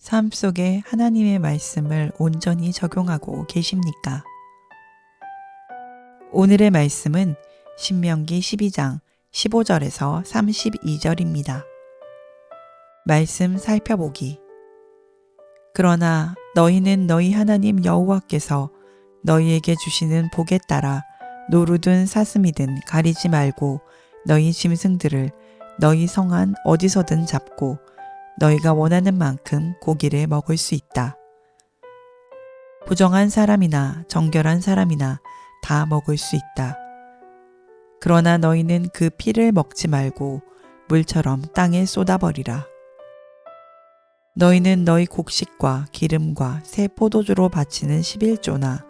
삶 속에 하나님의 말씀을 온전히 적용하고 계십니까? 오늘의 말씀은 신명기 12장 15절에서 32절입니다. 말씀 살펴보기. 그러나 너희는 너희 하나님 여호와께서 너희에게 주시는 복에 따라 노루든 사슴이든 가리지 말고 너희 짐승들을 너희 성안 어디서든 잡고 너희가 원하는 만큼 고기를 먹을 수 있다. 부정한 사람이나 정결한 사람이나 다 먹을 수 있다. 그러나 너희는 그 피를 먹지 말고 물처럼 땅에 쏟아버리라. 너희는 너희 곡식과 기름과 새 포도주로 바치는 11조나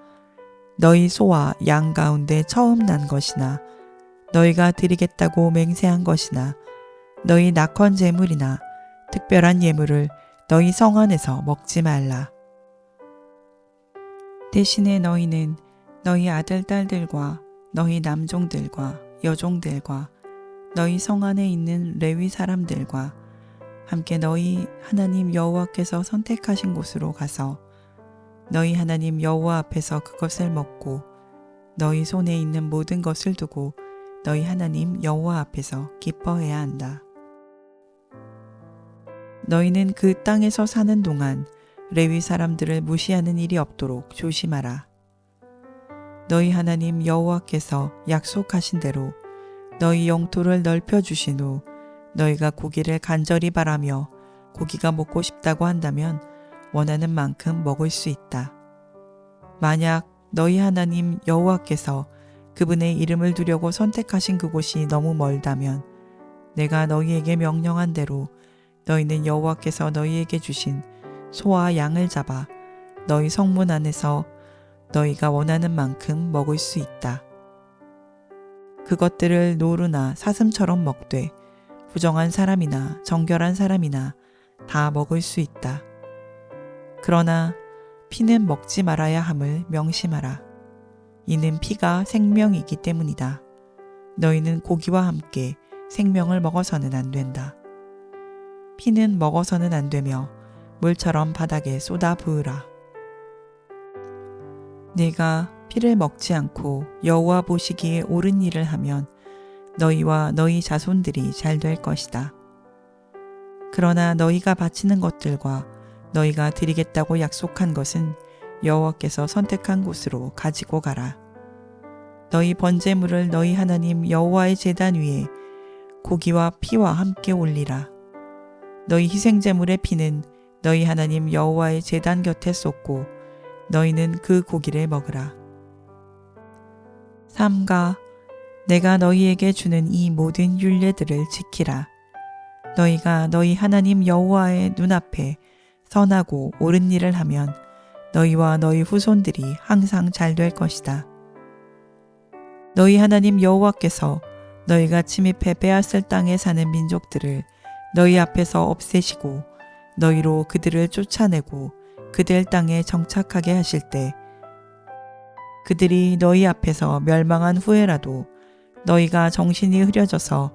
너희 소와 양 가운데 처음 난 것이나 너희가 드리겠다고 맹세한 것이나 너희 낙헌 제물이나 특별한 예물을 너희 성 안에서 먹지 말라. 대신에 너희는 너희 아들, 딸들과 너희 남종들과 여종들과 너희 성 안에 있는 레위 사람들과 함께 너희 하나님 여호와께서 선택하신 곳으로 가서 너희 하나님 여호와 앞에서 그것을 먹고 너희 손에 있는 모든 것을 두고 너희 하나님 여호와 앞에서 기뻐해야 한다. 너희는 그 땅에서 사는 동안 레위 사람들을 무시하는 일이 없도록 조심하라. 너희 하나님 여호와께서 약속하신 대로 너희 영토를 넓혀 주신 후 너희가 고기를 간절히 바라며 고기가 먹고 싶다고 한다면 원하는 만큼 먹을 수 있다. 만약 너희 하나님 여호와께서 그분의 이름을 두려고 선택하신 그곳이 너무 멀다면 내가 너희에게 명령한 대로 너희는 여호와께서 너희에게 주신 소와 양을 잡아 너희 성문 안에서 너희가 원하는 만큼 먹을 수 있다. 그것들을 노루나 사슴처럼 먹되 부정한 사람이나 정결한 사람이나 다 먹을 수 있다. 그러나 피는 먹지 말아야 함을 명심하라. 이는 피가 생명이기 때문이다. 너희는 고기와 함께 생명을 먹어서는 안 된다. 피는 먹어서는 안 되며 물처럼 바닥에 쏟아 부으라. 내가 피를 먹지 않고 여호와 보시기에 옳은 일을 하면 너희와 너희 자손들이 잘 될 것이다. 그러나 너희가 바치는 것들과 너희가 드리겠다고 약속한 것은 여호와께서 선택한 곳으로 가지고 가라. 너희 번제물을 너희 하나님 여호와의 제단 위에 고기와 피와 함께 올리라. 너희 희생제물의 피는 너희 하나님 여호와의 제단 곁에 쏟고 너희는 그 고기를 먹으라. 삼가 내가 너희에게 주는 이 모든 율례들을 지키라. 너희가 너희 하나님 여호와의 눈앞에 선하고 옳은 일을 하면 너희와 너희 후손들이 항상 잘 될 것이다. 너희 하나님 여호와께서 너희가 침입해 빼앗을 땅에 사는 민족들을 너희 앞에서 없애시고 너희로 그들을 쫓아내고 그들 땅에 정착하게 하실 때 그들이 너희 앞에서 멸망한 후에라도 너희가 정신이 흐려져서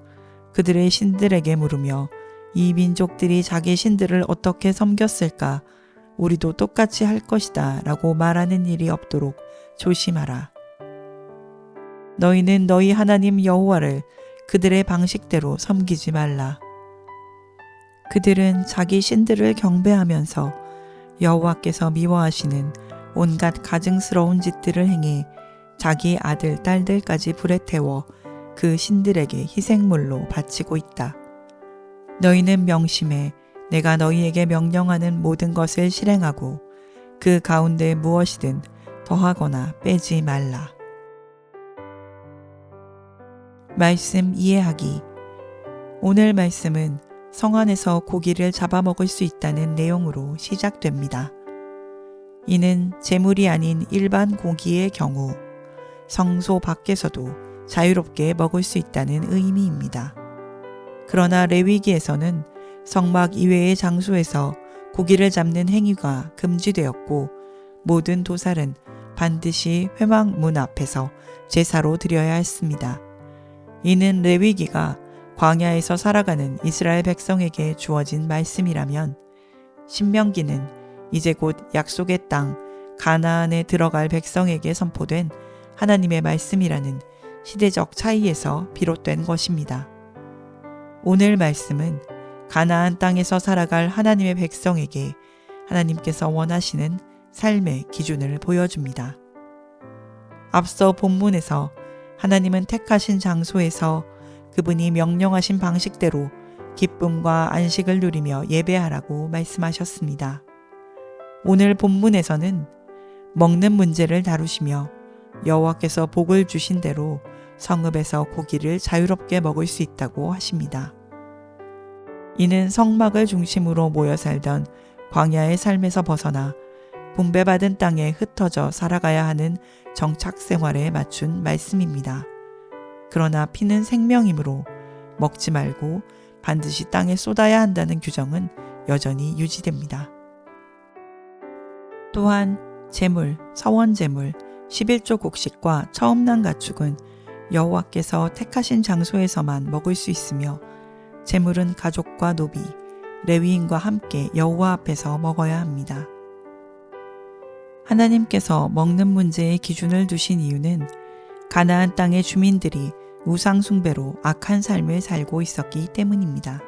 그들의 신들에게 물으며 이 민족들이 자기 신들을 어떻게 섬겼을까 우리도 똑같이 할 것이다 라고 말하는 일이 없도록 조심하라. 너희는 너희 하나님 여호와를 그들의 방식대로 섬기지 말라. 그들은 자기 신들을 경배하면서 여호와께서 미워하시는 온갖 가증스러운 짓들을 행해 자기 아들, 딸들까지 불에 태워 그 신들에게 희생물로 바치고 있다. 너희는 명심해 내가 너희에게 명령하는 모든 것을 실행하고 그 가운데 무엇이든 더하거나 빼지 말라. 말씀 이해하기. 오늘 말씀은 성 안에서 고기를 잡아먹을 수 있다는 내용으로 시작됩니다. 이는 재물이 아닌 일반 고기의 경우 성소 밖에서도 자유롭게 먹을 수 있다는 의미입니다. 그러나 레위기에서는 성막 이외의 장소에서 고기를 잡는 행위가 금지되었고 모든 도살은 반드시 회막 문 앞에서 제사로 드려야 했습니다. 이는 레위기가 광야에서 살아가는 이스라엘 백성에게 주어진 말씀이라면 신명기는 이제 곧 약속의 땅 가나안에 들어갈 백성에게 선포된 하나님의 말씀이라는 시대적 차이에서 비롯된 것입니다. 오늘 말씀은 가나안 땅에서 살아갈 하나님의 백성에게 하나님께서 원하시는 삶의 기준을 보여줍니다. 앞서 본문에서 하나님은 택하신 장소에서 그분이 명령하신 방식대로 기쁨과 안식을 누리며 예배하라고 말씀하셨습니다. 오늘 본문에서는 먹는 문제를 다루시며 여호와께서 복을 주신 대로 성읍에서 고기를 자유롭게 먹을 수 있다고 하십니다. 이는 성막을 중심으로 모여 살던 광야의 삶에서 벗어나 분배받은 땅에 흩어져 살아가야 하는 정착 생활에 맞춘 말씀입니다. 그러나 피는 생명이므로 먹지 말고 반드시 땅에 쏟아야 한다는 규정은 여전히 유지됩니다. 또한 제물, 서원 제물, 11조 곡식과 처음 난 가축은 여호와께서 택하신 장소에서만 먹을 수 있으며 제물은 가족과 노비, 레위인과 함께 여호와 앞에서 먹어야 합니다. 하나님께서 먹는 문제에 기준을 두신 이유는 가나안 땅의 주민들이 우상 숭배로 악한 삶을 살고 있었기 때문입니다.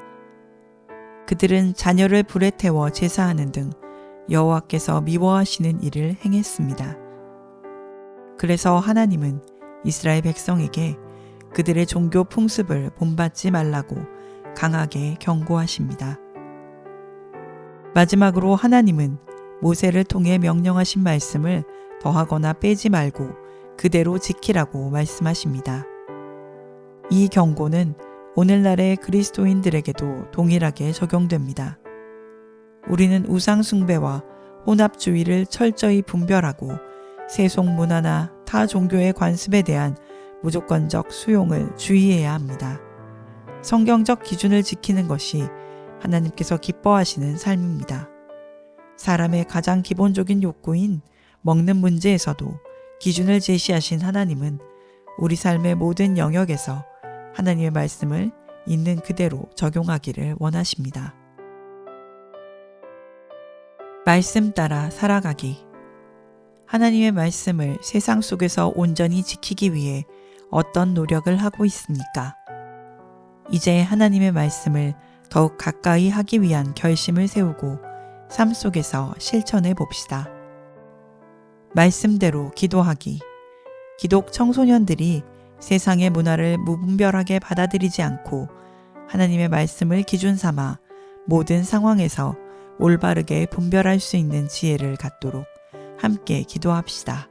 그들은 자녀를 불에 태워 제사하는 등 여호와께서 미워하시는 일을 행했습니다. 그래서 하나님은 이스라엘 백성에게 그들의 종교 풍습을 본받지 말라고 강하게 경고하십니다. 마지막으로 하나님은 모세를 통해 명령하신 말씀을 더하거나 빼지 말고 그대로 지키라고 말씀하십니다. 이 경고는 오늘날의 그리스도인들에게도 동일하게 적용됩니다. 우리는 우상숭배와 혼합주의를 철저히 분별하고 세속 문화나 타 종교의 관습에 대한 무조건적 수용을 주의해야 합니다. 성경적 기준을 지키는 것이 하나님께서 기뻐하시는 삶입니다. 사람의 가장 기본적인 욕구인 먹는 문제에서도 기준을 제시하신 하나님은 우리 삶의 모든 영역에서 하나님의 말씀을 있는 그대로 적용하기를 원하십니다. 말씀 따라 살아가기. 하나님의 말씀을 세상 속에서 온전히 지키기 위해 어떤 노력을 하고 있습니까? 이제 하나님의 말씀을 더욱 가까이 하기 위한 결심을 세우고 삶 속에서 실천해 봅시다. 말씀대로 기도하기. 기독 청소년들이 세상의 문화를 무분별하게 받아들이지 않고 하나님의 말씀을 기준 삼아 모든 상황에서 올바르게 분별할 수 있는 지혜를 갖도록 함께 기도합시다.